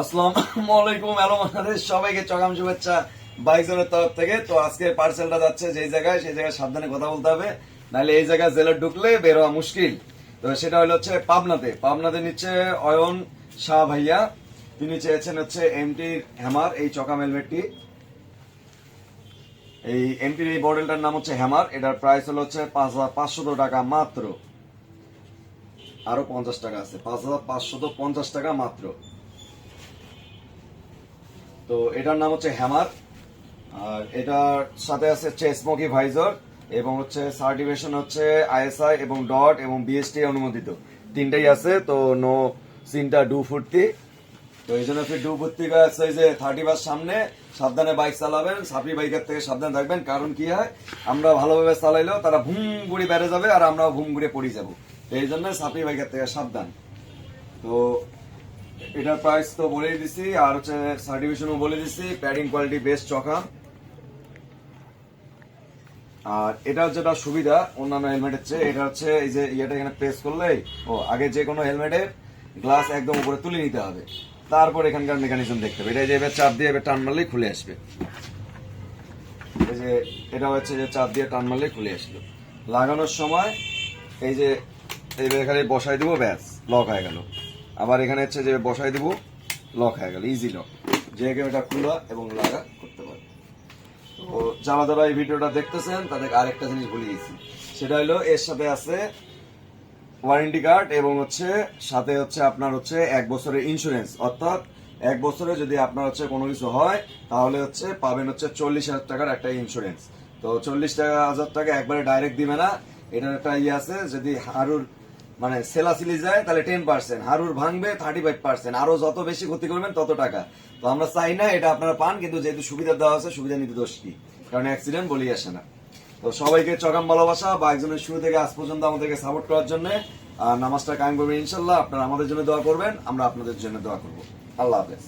আসসালামু আলাইকুম, হ্যালো বাংলাদেশ, সবাইকে চকাম শুভেচ্ছা তরফ থেকে। তো আজকে পার্সেলটা যাচ্ছে যেই জায়গায়, সেই জায়গায় সাবধানে কথা বলতে হবে। নাহলে এই জায়গায় ঢুকলে বের হওয়া মুশকিল। তো সেটা হলো হচ্ছে পাবনাতে। পাবনাতে নিচ্ছে অয়ন শাহ ভাইয়া। তিনি চেয়েছেন হচ্ছে হ্যামার, এই চকাম হেলমেটটি এই এই মডেলটার নাম হচ্ছে হ্যামার। এটার প্রাইস হলো হচ্ছে পাঁচ হাজার পাঁচশত টাকা মাত্র। আরও পঞ্চাশ টাকা আছে। পাঁচ হাজার পাঁচশত পঞ্চাশ টাকা মাত্র। তো এটার নাম হচ্ছে হ্যামার। আর এটার সাথে আছে হচ্ছে স্মোকি ভাইজার এবং হচ্ছে সার্টিফিকেশন হচ্ছে আইএসআই এবং ডট এবং বিএসটি অনুমোদিত। তিনটাই আছে, তো নো সিনটা ডু ফুর্তি। তো এই জন্য ফির ডু আছে এই যে থার্টি বাস সামনে, সাবধানে বাইক চালাবেন সাপি বাইকের থেকে সাবধানে থাকবেন। কারণ কি হয়, আমরা ভালোভাবে চালাইলেও তারা ভুম গুড়ি বেড়ে যাবে আর আমরাও ভুম গুড়ে পড়ে যাব। তো এই জন্য সাপি বাইকের থেকে সাবধান। তো এটার প্রাইস তো বলেই দিছি, আর হচ্ছে সার্টিফিকেশনও বলে দিছি প্যাডিং কোয়ালিটি বেস্ট চকা। আর এটা যেটা সুবিধা, অন্যান্য হেলমেটের চেয়ে। এটা হচ্ছে এই যে ইয়েটা এখানে প্রেস করলেই, ও, আগে যে কোনো হেলমেটের গ্লাস একদম উপরে তুলে নিতে হবে। তারপর এখানকার মেকানিজম দেখতে হবে। এটা যে এবার চাপ দিয়ে এবার টান মারলেই খুলে আসবে। এই যে এটা হচ্ছে যে চাপ দিয়ে টান মারলেই খুলে আসলো। লাগানোর সময় এই যে, এইবার এখানে বসাই দিব, ব্যাস লক হয়ে গেল। আবার এখানে হচ্ছে যে বসাই দিব লক হয়ে গেল ইজি লক যে কেউ এটা খোলা এবং লাগা করতে পারে। তো যারা যারা এই ভিডিওটা দেখতেছেন, তাদের আরেকটা জিনিস ভুলে গেছি। সেটা হলো, এর সাথে আছে ওয়ারেন্টি কার্ড এবং হচ্ছে সাথে হচ্ছে আপনার হচ্ছে এক বছরের ইন্স্যুরেন্স অর্থাৎ এক বছরে যদি আপনার হচ্ছে কোনো কিছু হয়, তাহলে হচ্ছে পাবেন হচ্ছে চল্লিশ হাজার টাকার একটা ইন্স্যুরেন্স তো চল্লিশ টাকা হাজার টাকা একবারে ডাইরেক্ট দিবে না। এটার একটা ইয়ে আছে, যদি হারুর মানে সেলা সিলি যায়, তাহলে টেন পার্সেন্ট হারুর ভাঙবে থার্টি ফাইভ পার্সেন্ট আরও যত বেশি ক্ষতি করবেন, তত টাকা। তো আমরা চাই না, এটা আপনারা পান, কিন্তু যেহেতু সুবিধা দেওয়া আছে, সুবিধা নিতে দোষ কি? কারণ অ্যাক্সিডেন্ট বলেই আসে না। তো সবাইকে চকাম ভালোবাসা, বা একজনের শুরু থেকে আজ পর্যন্ত আমাদেরকে সাপোর্ট করার জন্য নামাজটা কায়েম করবেন ইনশাল্লাহ আপনারা আমাদের জন্য দোয়া করবেন, আমরা আপনাদের জন্য দোয়া করব। আল্লাহ হাফেজ।